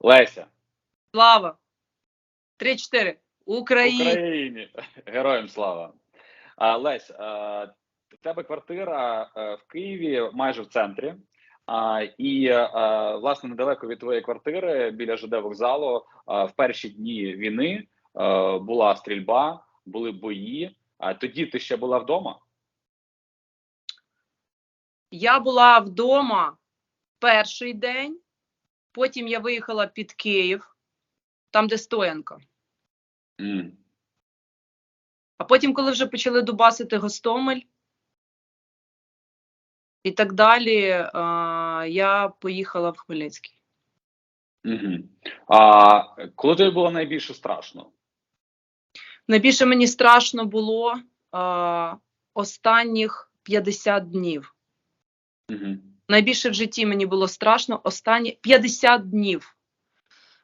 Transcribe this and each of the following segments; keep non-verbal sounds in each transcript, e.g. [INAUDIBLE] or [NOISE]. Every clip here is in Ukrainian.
Леся, Слава. Три-чотири. Україні. Україні, героям слава. А, Лесь, а, в тебе квартира в Києві, майже в центрі. А, і а, власне недалеко від твоєї квартири, біля ЖД вокзалу, а, в перші дні війни е, була стрільба, були бої. А тоді ти ще була вдома? Я була вдома перший день, потім я виїхала під Київ, там, де стоянка. М. А потім, коли вже почали дубасити Гостомель і так далі, а, я поїхала в Хмельницький. Мгм. А коли тобі було найбільше страшно? Найбільше мені страшно було а, останніх 50 днів. Мгм. Найбільше в житті мені було страшно останні 50 днів.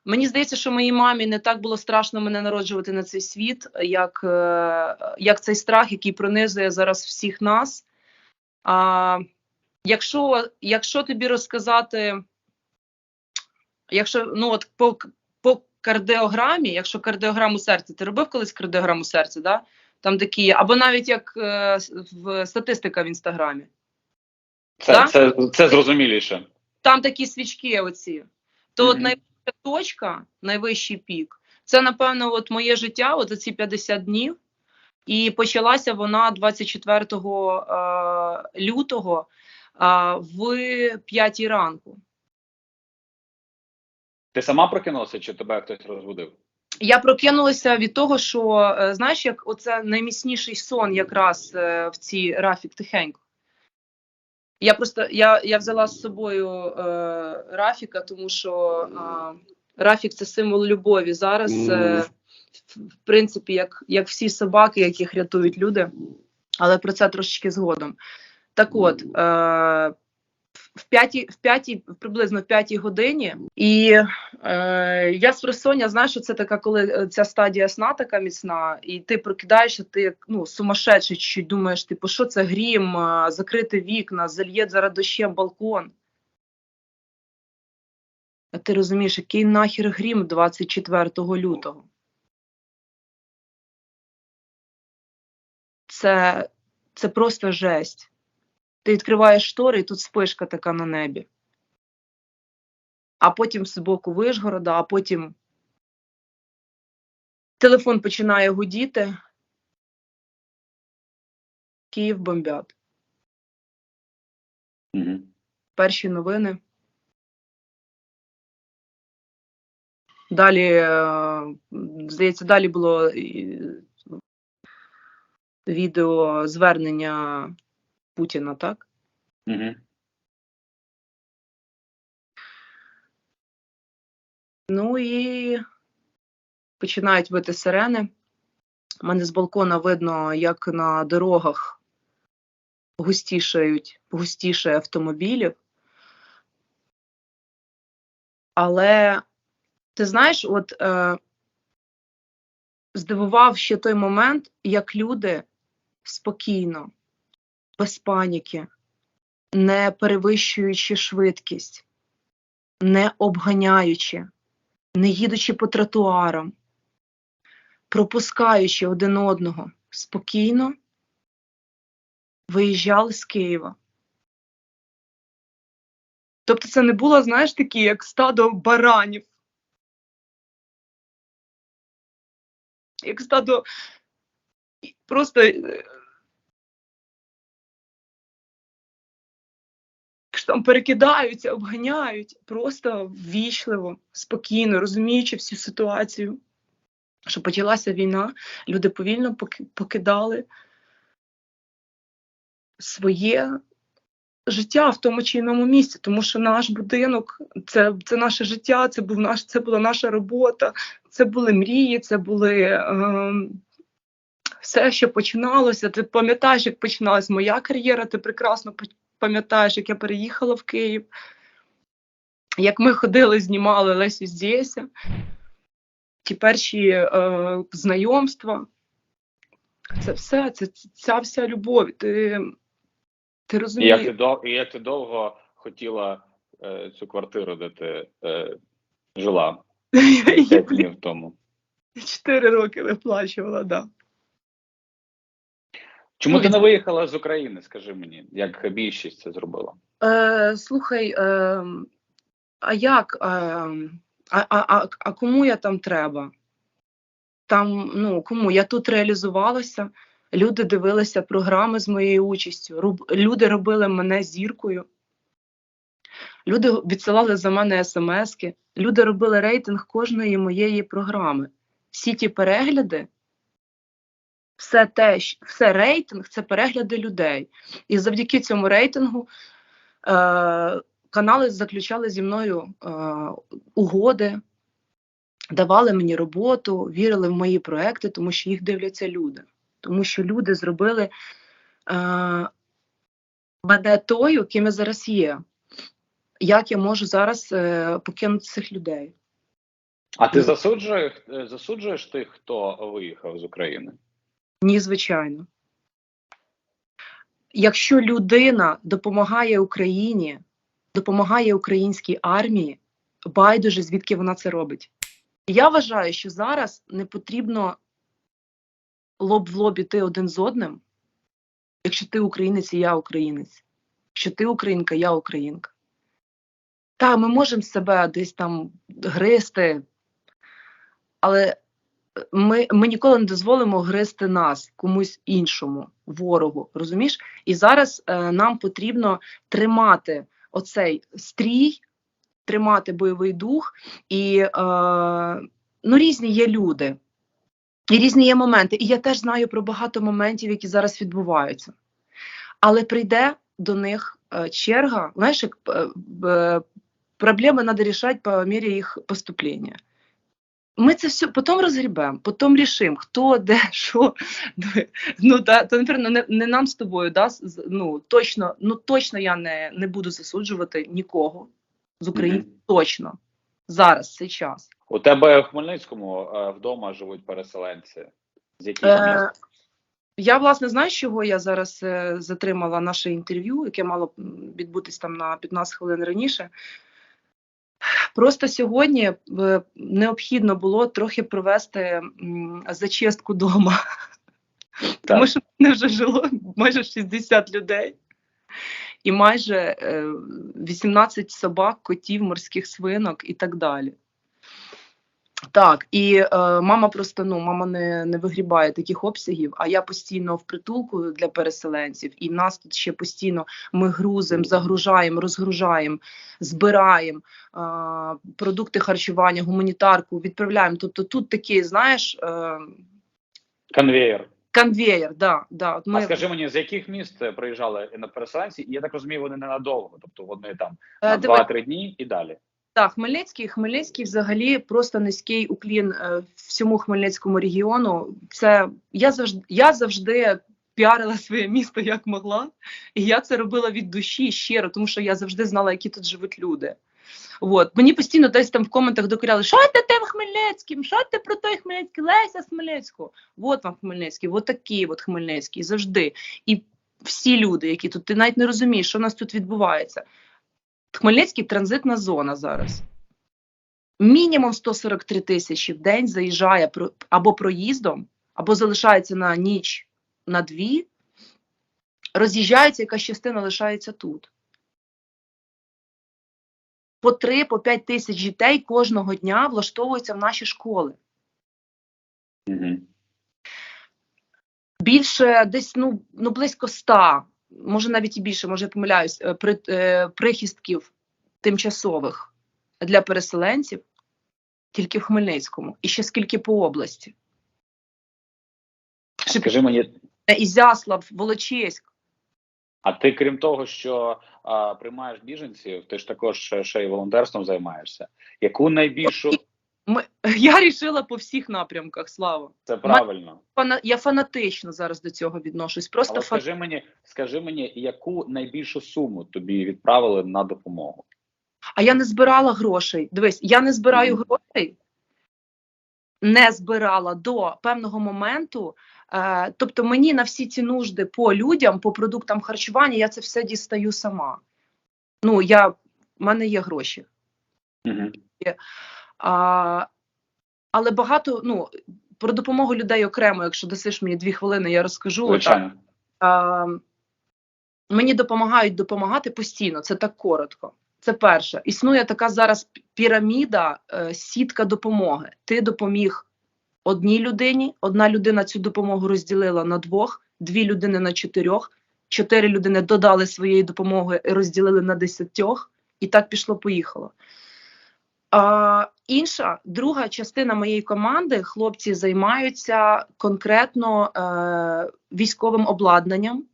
Мені здається, що моїй мамі не так було страшно мене народжувати на цей світ, як, е, як цей страх, який пронизує зараз всіх нас. А, якщо, якщо тобі розказати, якщо ну от по, по кардіограмі, якщо кардіограму серця, ти робив колись кардіограму серця, да? там такі, або навіть як е, в статистика в інстаграмі. Це, Так? це, це зрозуміліше. там такі свічки оці. То от найвища точка, найвищий пік, це, напевно, от моє життя, от ці 50 днів. І почалася вона 24 е, лютого е, в 5 ранку. Ти сама прокинулася, чи тебе хтось розбудив? Я прокинулася від того, що е, знаєш, як оце найміцніший сон якраз е, в цій Рафік тихенько. Я просто я, я взяла з собою е, Рафіка, тому що е, Рафік це символ любові. Зараз, е, в, принципі, як, як всі собаки, яких рятують люди, але про це трошечки згодом. Так от, е, в п'ятій, в п'ятій, приблизно в п'ятій годині, і е, я з просоння, знаєш, що це така, коли е, ця стадія сна така міцна, і ти прокидаєшся, ти ну, сумасшедший, чуть думаєш, типу, що це грім, е, закрити вікна, зальє зараз дощем балкон. А ти розумієш, який нахер грім 24 лютого? Це, це просто жесть. Ти відкриваєш штори, і тут спишка така на небі. А потім з боку Вишгорода, а потім телефон починає гудіти. Київ бомбять. Угу. Перші новини. Далі, е, здається, далі було е, відео звернення Путіна, так? Угу. Ну і починають вити сирени. У мене з балкона видно, як на дорогах густішають, густішає автомобілів. Але ти знаєш, от е, здивував ще той момент, як люди спокійно, без паніки, не перевищуючи швидкість, не обганяючи, не їдучи по тротуарам, пропускаючи один одного спокійно, виїжджали з Києва. Тобто це не було, знаєш, такі, як стадо баранів. Як стадо просто е, що там перекидаються, обганяють просто ввічливо, спокійно, розуміючи всю ситуацію, що почалася війна, люди повільно покидали своє життя в тому чи іному місці, тому що наш будинок це, це наше життя, це був наш, це була наша робота, це були мрії, це були. ем, все, що починалося, ти пам'ятаєш, як починалась моя кар'єра, ти прекрасно пам'ятаєш, як я переїхала в Київ, як ми ходили, знімали Лесю здєся, ті перші е, знайомства. Це все, це ця вся любов. Ти, ти І розумієш. як ти дов... і як ти довго хотіла е, цю квартиру, де ти е, жила [LAUGHS] п'ять днів тому. чотири роки виплачувала, да. Чому Ну, ти від- не виїхала з України? Скажи мені, як більшість це зробила? Е, слухай, е, а як? Е, а, а, а, а кому я там треба? Там, ну, кому? Я тут реалізувалася, люди дивилися програми з моєю участю, роб, люди робили мене зіркою, люди відсилали за мене смски, люди робили рейтинг кожної моєї програми. Всі ті перегляди, все те, все рейтинг це перегляди людей. І завдяки цьому рейтингу е, канали заключали зі мною е, угоди, давали мені роботу, вірили в мої проекти, тому що їх дивляться люди. Тому що люди зробили е, мене тою, ким я зараз є. Як я можу зараз е, покинути цих людей? А ти засуджуєш, е, засуджуєш тих, хто виїхав з України? Ні, звичайно. Якщо людина допомагає Україні, допомагає українській армії, байдуже, звідки вона це робить. Я вважаю, що зараз не потрібно лоб в лоб іти один з одним, якщо ти українець і я українець, якщо ти українка, я українка. Так, ми можемо себе десь там гризти, але ми, ми ніколи не дозволимо гризти нас комусь іншому, ворогу. Розумієш? І зараз е, нам потрібно тримати оцей стрій, тримати бойовий дух, і е, ну, різні є люди, і різні є моменти. І я теж знаю про багато моментів, які зараз відбуваються. Але прийде до них е, черга, знаєш, як е, е, проблеми треба рішати по мірі їх поступлення. Ми це все потім розгрібемо, потім рішимо, хто, де, що. Ну, да, то, напевно, не, не нам з тобою, да, ну, точно, ну, точно я не, не буду засуджувати нікого з України, Мгм. точно. Зараз, цей час. У тебе в Хмельницькому е, вдома живуть переселенці. З яких Е, міст? я, власне, знаю, з чого я зараз е, затримала наше інтерв'ю, яке мало відбутись там на 15 хвилин раніше. Просто сьогодні е, необхідно було трохи провести зачистку дома. Тому що в мене вже жило майже 60 людей і майже е, 18 собак, котів, морських свинок і так далі. Так, і е, мама просто ну, мама не, не вигрібає таких обсягів, а я постійно в притулку для переселенців, і нас тут ще постійно ми грузимо, загружаємо, розгружаємо, збираємо е, продукти харчування, гуманітарку, відправляємо. Тобто тут такий, знаєш, е, Конвеєр. конвеєр, да, да. От А скажи мені, з яких міст е, приїжджали на переселенці? І я так розумію, вони ненадовго, тобто вони там е, на диви- 2-3 дні і далі. Так, Хмельницький, Хмельницький взагалі просто низький уклін е, всьому Хмельницькому регіону. Це я завжди, я завжди піарила своє місто як могла, і я це робила від душі щиро, тому що я завжди знала, які тут живуть люди. От. Мені постійно десь там в коментах докоряли, що ти тим Хмельницьким, що ти про той Хмельницький, Леся з Хмельницького. От вам Хмельницький, от такий от Хмельницький, завжди. І всі люди, які тут, ти навіть не розумієш, що у нас тут відбувається. Хмельницький транзитна зона зараз. Мінімум 143 тисячі в день заїжджає або проїздом, або залишається на ніч на дві, роз'їжджається, якась частина лишається тут. По 3 по 5 тисяч дітей кожного дня влаштовуються в наші школи. Більше десь ну, ну близько 100, може навіть і більше, може я помиляюсь, е, при, е, прихистків тимчасових для переселенців тільки в Хмельницькому і ще скільки по області. Скажи мені, Ізяслав, Волочиськ. а ти крім того, що а, приймаєш біженців, ти ж також ще й волонтерством займаєшся. Яку найбільшу Ми, [LAUGHS] я рішила по всіх напрямках, Слава. це правильно? Фана, я фанатично зараз до цього відношусь. Просто Але фан... скажи мені, скажи мені, яку найбільшу суму тобі відправили на допомогу? А я не збирала грошей. Дивись, я не збираю Мгм. грошей, не збирала до певного моменту. Е, тобто мені на всі ці нужди по людям, по продуктам харчування, я це все дістаю сама. Ну, я в мене є гроші. Мгм. А, але багато, ну, про допомогу людей окремо, якщо дасиш мені дві хвилини, я розкажу. Так, а, мені допомагають допомагати постійно, це так коротко. Це перше. Існує така зараз піраміда, е, сітка допомоги. Ти допоміг одній людині, одна людина цю допомогу розділила на двох, дві людини на чотирьох, чотири людини додали своєї допомоги і розділили на десятьох, і так пішло-поїхало. Інша, друга частина моєї команди, хлопці займаються конкретно е, військовим обладнанням.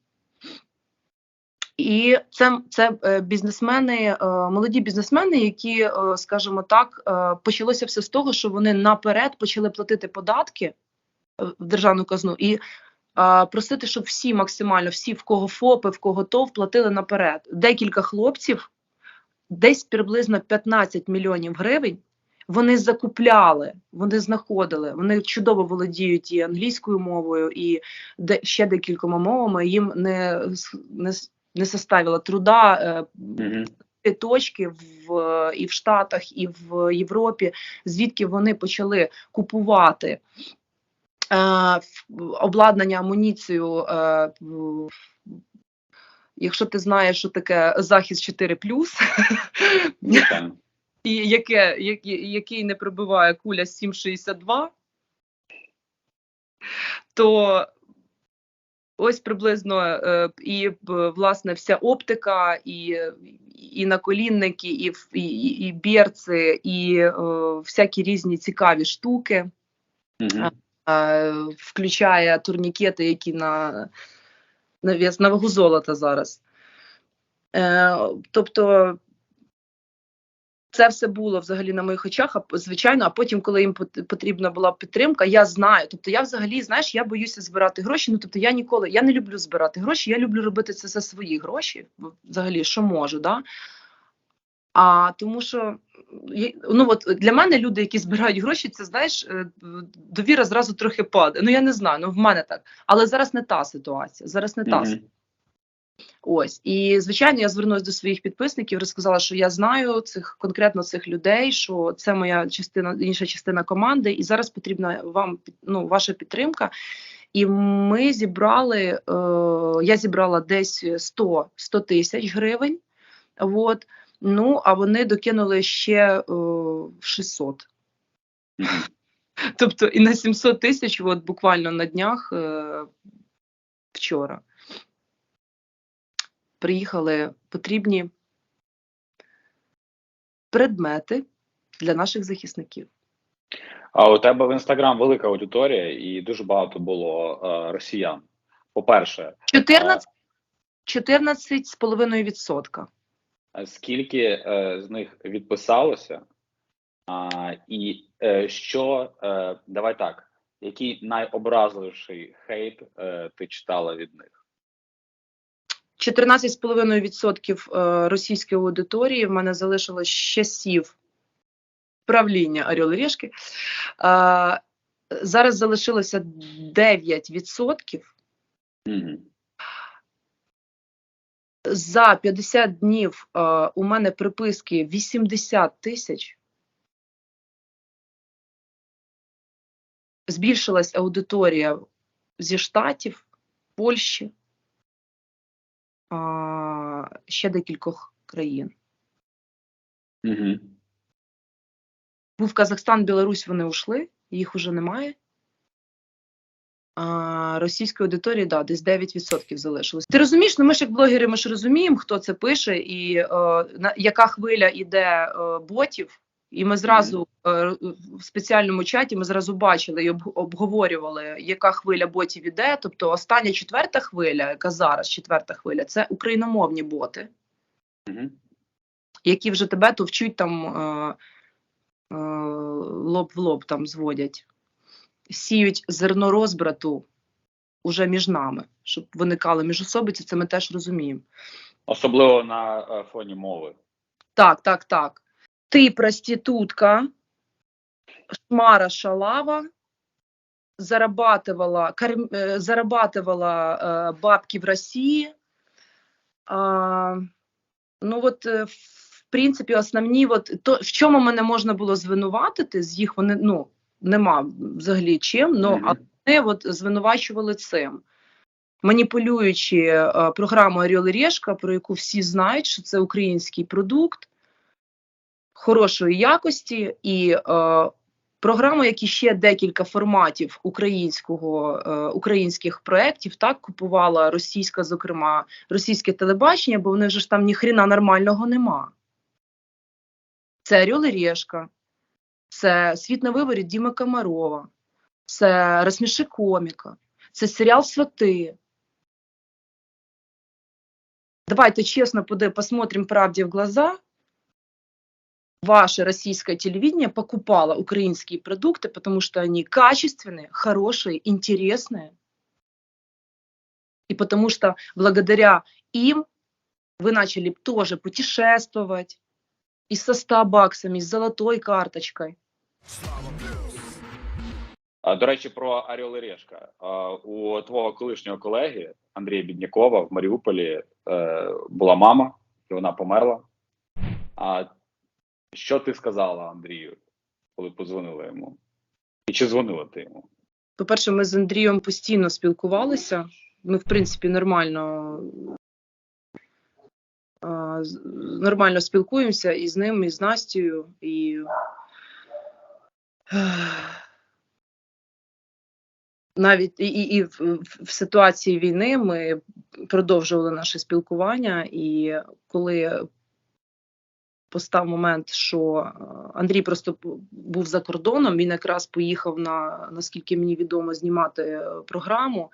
І це, це е, бізнесмени, е, молоді бізнесмени, які, е, скажімо так, почалося все з того, що вони наперед почали платити податки в державну казну і просити, щоб всі максимально, всі, в кого ФОПи, в кого ТОВ, платили наперед. Декілька хлопців, десь приблизно 15 мільйонів гривень. Вони закупляли, вони знаходили, вони чудово володіють і англійською мовою, і де ще декількома мовами. Їм не, не, не составило труда е, Мгм. ті точки в і в Штатах, і в Європі, звідки вони почали купувати е, обладнання, амуніцію. Е, якщо ти знаєш, що таке захист 4 Звичайно. [LAUGHS] і яке, який, який не пробиває куля 7,62, то ось приблизно е, і власне вся оптика, і, і наколінники, і, і, і, берці, і е, всякі різні цікаві штуки, Мгм. е, включає турнікети, які на, на, вес, золота зараз. Е, тобто це все було взагалі на моїх очах, а звичайно, а потім, коли їм потрібна була підтримка, я знаю. Тобто, я взагалі, знаєш, я боюся збирати гроші. Ну тобто, я ніколи я не люблю збирати гроші, я люблю робити це за свої гроші, взагалі, що можу, да? А тому що ну от для мене люди, які збирають гроші, це знаєш, е, довіра зразу трохи падає. Ну я не знаю, ну в мене так. Але зараз не та ситуація. Зараз не та Мгм. Ось і звичайно, я звернулася до своїх підписників, розказала, що я знаю цих конкретно цих людей, що це моя частина, інша частина команди, і зараз потрібна вам ну, ваша підтримка. І ми зібрали, е, я зібрала десь 100, 100 тисяч гривень. От, ну а вони докинули ще е, 600. Тобто і на 700 тисяч, от буквально на днях е, вчора. Приїхали потрібні предмети для наших захисників. А у тебе в інстаграм велика аудиторія, і дуже багато було е, росіян. По-перше, 14,5%. а скільки е, з них відписалося? І е, що е, давай так, який найобразливіший хейт е, ти читала від них? 14,5% е, російської аудиторії в мене залишилось з часів правління Орел і Решки. Е, Зараз залишилося 9%. Мгм. За 50 днів е, у мене приписки 80 тисяч. Збільшилась аудиторія зі Штатів, Польщі, ще декількох країн. Мгм. Був Казахстан, Білорусь, вони ушли, їх уже немає. А, російської аудиторії, да, десь 9% залишилось. Ти розумієш, ну ми ж як блогери, ми ж розуміємо, хто це пише, і е, на, яка хвиля іде е, ботів. І ми зразу е, в спеціальному чаті ми зразу бачили і об- обговорювали, яка хвиля ботів іде. Тобто остання четверта хвиля, яка зараз четверта хвиля, це україномовні боти. Які вже тебе товчуть там е, е, лоб в лоб там зводять, сіють зерно розбрату уже між нами, щоб виникали міжособиці, це ми теж розуміємо. Особливо на е, фоні мови. Так, так, так. Ти проститутка, шмара шалава, зарабатывала, корм, э, зарабатывала э, бабки в России. А, ну вот э, в принципі, основні, от то в чому мене можна було звинуватити, з їх вони ну нема взагалі чим, ну Мгм. а вони от звинувачували цим. Маніпулюючи е, програму Орел і Решка, про яку всі знають, що це український продукт хорошої якості, і е, програму, як і ще декілька форматів українського е, українських проєктів, так купувала російська, зокрема, російське телебачення, бо вони вже ж там ніхрена нормального нема. Це Орел і Решка, це Світ на виборі Діми Комарова, це Розсміши коміка, це серіал Свати. Давайте честно пода- посмотрим правде в глаза. Ваше российское телевидение покупало украинские продукты, потому что они качественные, хорошие, интересные. И потому что благодаря им вы начали тоже путешествовать и со 100 баксами, с золотой карточкой. А, До речі, про Орел і Решка. А, У твого колишнього колеги Андрія Біднякова в Маріуполі е, була мама, і вона померла. А що ти сказала Андрію, коли позвонила йому? І чи дзвонила ти йому? По-перше, ми з Андрієм постійно спілкувалися. Ми, в принципі, нормально, нормально спілкуємося і з ним, і з Настю. І... [SIGHS] Навіть і, і, і в, ситуації війни ми продовжували наше спілкування, і коли постав момент, що Андрій просто був за кордоном. Він якраз поїхав на наскільки мені відомо знімати е, програму.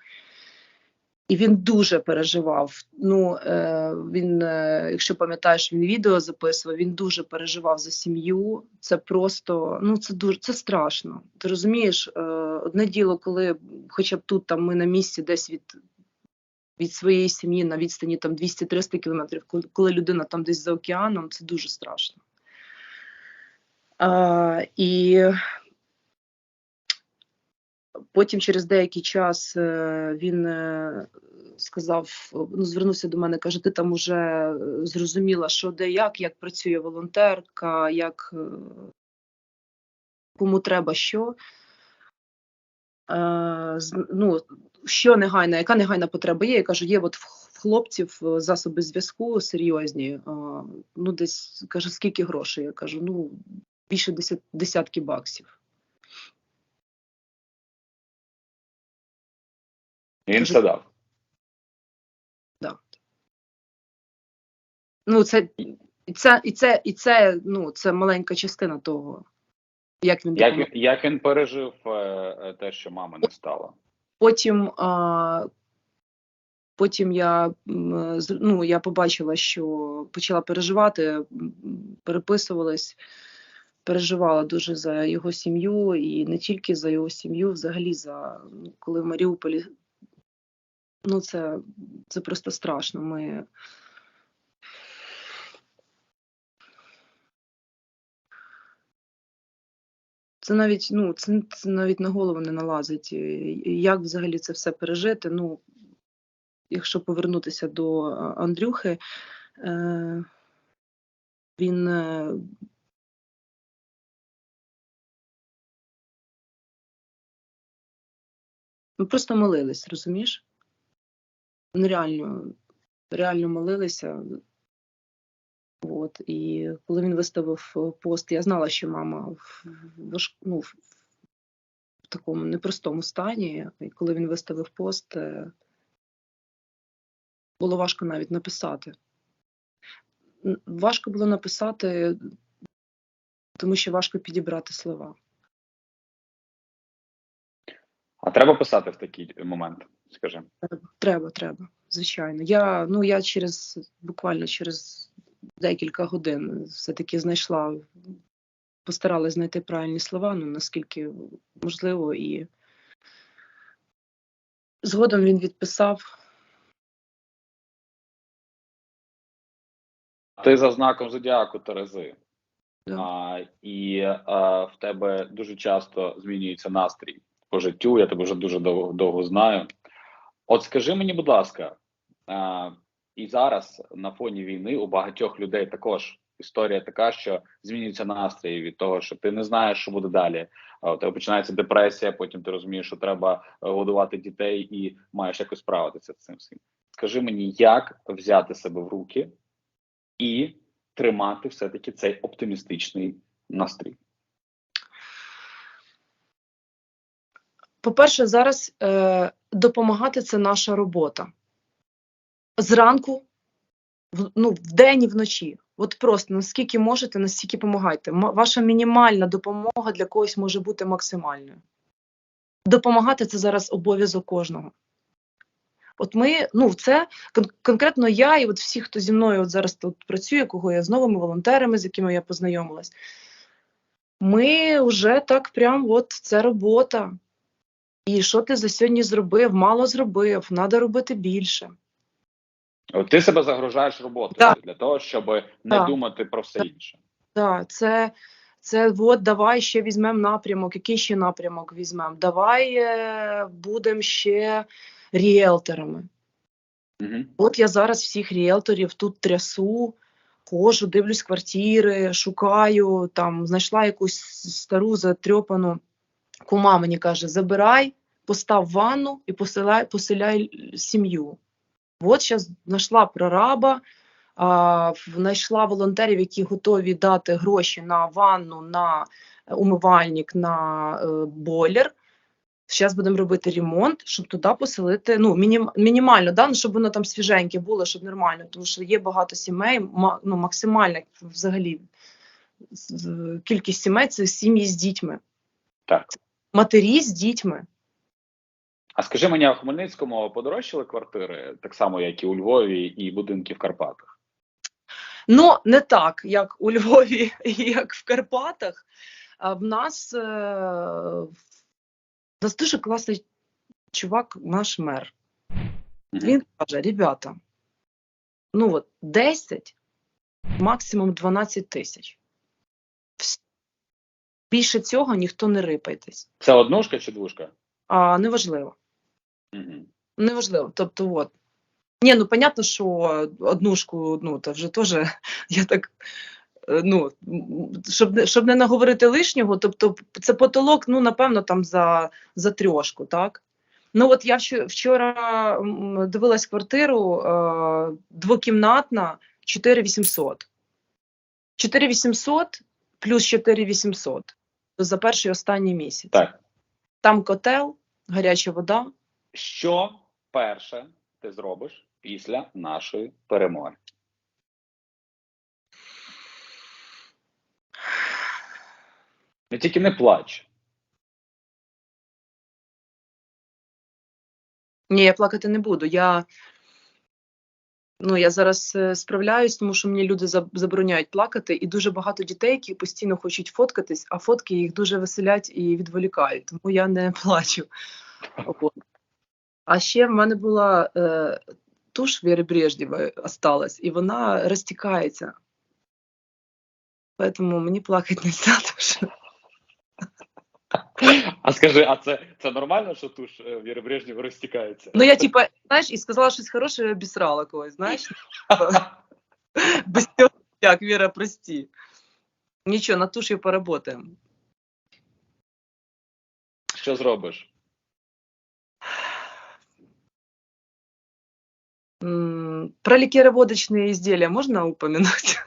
І він дуже переживав. Ну е, він, е, якщо пам'ятаєш, він відео записував. Він дуже переживав за сім'ю. Це просто ну це дуже це страшно. Ти розумієш, е, одне діло, коли хоча б тут там ми на місці, десь від, від своєї сім'ї на відстані там 200-300 кілометрів, коли, людина там десь за океаном, це дуже страшно. А, і потім через деякий час е, він е, сказав, ну, звернувся до мене, каже: ти там уже е, зрозуміла, що де як, як працює волонтерка, як кому треба що. Ну, що негайна, яка негайна потреба є? Я кажу, є от в хлопців засоби зв'язку серйозні. Ну, десь каже, скільки грошей? Я кажу, ну більше десят, десятки баксів. Він це дав. Ну, це і це, і це, і це, ну, це маленька частина того, як він Як, як він пережив е, е, те, що мами не стало? Потім, а, потім я, ну, я побачила, що почала переживати, переписувалась, переживала дуже за його сім'ю, і не тільки за його сім'ю, взагалі за коли в Маріуполі. Ну, це, це просто страшно. Ми Це навіть, ну, це, це навіть на голову не налазить. Як взагалі це все пережити? Ну, якщо повернутися до е, Андрюхи, е, він. е, Ми просто молились, розумієш? Ми реально, реально молилися. От, і коли він виставив пост, я знала, що мама в, ну, в такому непростому стані. І коли він виставив пост, е, було важко навіть написати. Важко було написати, тому що важко підібрати слова. А треба писати в такий момент, скажи. Треба, треба, звичайно. Я, ну, я через буквально через декілька годин все-таки знайшла, постаралась знайти правильні слова, ну наскільки можливо, і згодом він відписав. Ти за знаком зодіаку Терези. Да. А, і а, в тебе дуже часто змінюється настрій по життю. Я тебе вже дуже довго, довго знаю. От скажи мені, будь ласка, а, і зараз на фоні війни у багатьох людей також історія така, що змінюється настрій від того, що ти не знаєш, що буде далі. У тебе починається депресія, потім ти розумієш, що треба е, годувати дітей і маєш якось справитися з цим всім. Скажи мені, як взяти себе в руки і тримати все-таки цей оптимістичний настрій? По-перше, зараз е, допомагати це наша робота. Зранку, в, ну, вдень і вночі. От просто наскільки можете, настільки допомагайте. Ваша мінімальна допомога для когось може бути максимальною. Допомагати це зараз обов'язок кожного. От ми, ну, це кон- конкретно я і от всі, хто зі мною от зараз тут працює, кого я з новими волонтерами, з якими я познайомилась. Ми вже так прям от це робота. І що ти за сьогодні зробив? Мало зробив, треба робити більше. От Ти себе загружаєш роботою Так. для того, щоб не Так. думати про все інше. Так, це, це от давай ще візьмемо напрямок. Який ще напрямок візьмемо? Давай е, будемо ще ріелторами. Угу. От я зараз всіх ріелторів тут трясу, хожу, дивлюсь квартири, шукаю, там знайшла якусь стару затрьопану кума мені каже: забирай, постав ванну і поселяй, поселяй сім'ю. От зараз знайшла прораба, а, знайшла волонтерів, які готові дати гроші на ванну, на умивальник, на е, бойлер. Зараз будемо робити ремонт, щоб туди поселити. Ну, мінім, мінімально, да? ну, щоб воно там свіженьке було, щоб нормально. Тому що є багато сімей, ну, максимальна взагалі кількість сімей це сім'ї з дітьми. Так. Матері з дітьми. А скажи мені, в Хмельницькому подорожчали квартири, так само, як і у Львові, і будинки в Карпатах? Ну, не так, як у Львові [LAUGHS] і як в Карпатах. А в нас, е, в нас дуже класний чувак, наш мер. Він каже: ребята, ну от 10, максимум 12 тисяч. Більше цього ніхто не рипайтесь. Це однушка чи двушка? А неважливо. Угу. Неважливо. Тобто, от. Ні, ну понятно, що однушку, ну, то вже теж [LAUGHS] я так. е, Ну, щоб, не- щоб не наговорити лишнього, тобто це потолок, ну, напевно, там за, за трьошку, так? Ну, от я вчора дивилась квартиру е, двокімнатна 4800. 4800 плюс 4800 за перший останній місяць. Так. Там котел, гаряча вода. Що перше ти зробиш після нашої перемоги? Не тільки не плач. Ні, я плакати не буду. Я, ну, я зараз е, справляюсь, тому що мені люди забороняють плакати, і дуже багато дітей, які постійно хочуть фоткатись, а фотки їх дуже веселять і відволікають, тому я не [LAUGHS] плачу. А ще в мене була е, туш Віри Брежнєвої осталась, і вона розтікається. Тому мені плакати не [LAUGHS] можна. тому [LAUGHS] що А скажи, а це, це нормально, що туш е, Віри Брежнєва розтікається? Ну, я, типа, знаєш, і сказала щось хороше, і обісрала когось, знаєш? [LAUGHS] Без цього як, Віра, прості. Нічого, на туші поработаємо. Що зробиш? М, Про ликероводочные изделия можно упомянуть?